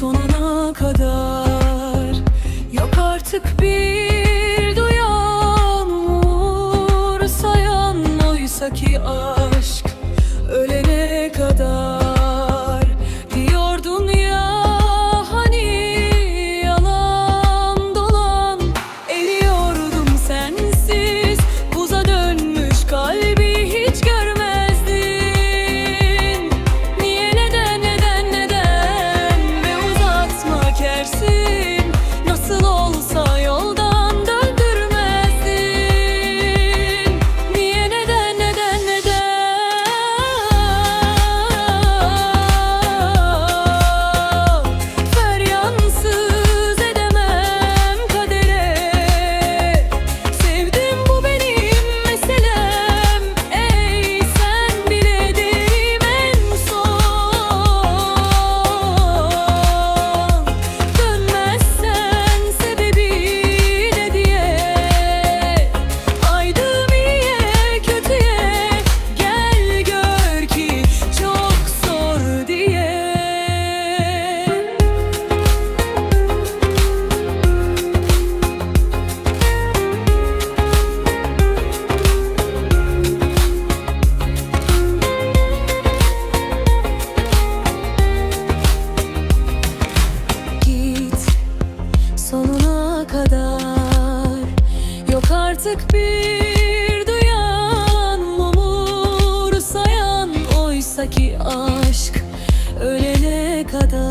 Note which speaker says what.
Speaker 1: sonuna kadar. Yok artık bir kadar. Yok artık bir duyan Mumur sayan Oysa ki aşk ölene kadar.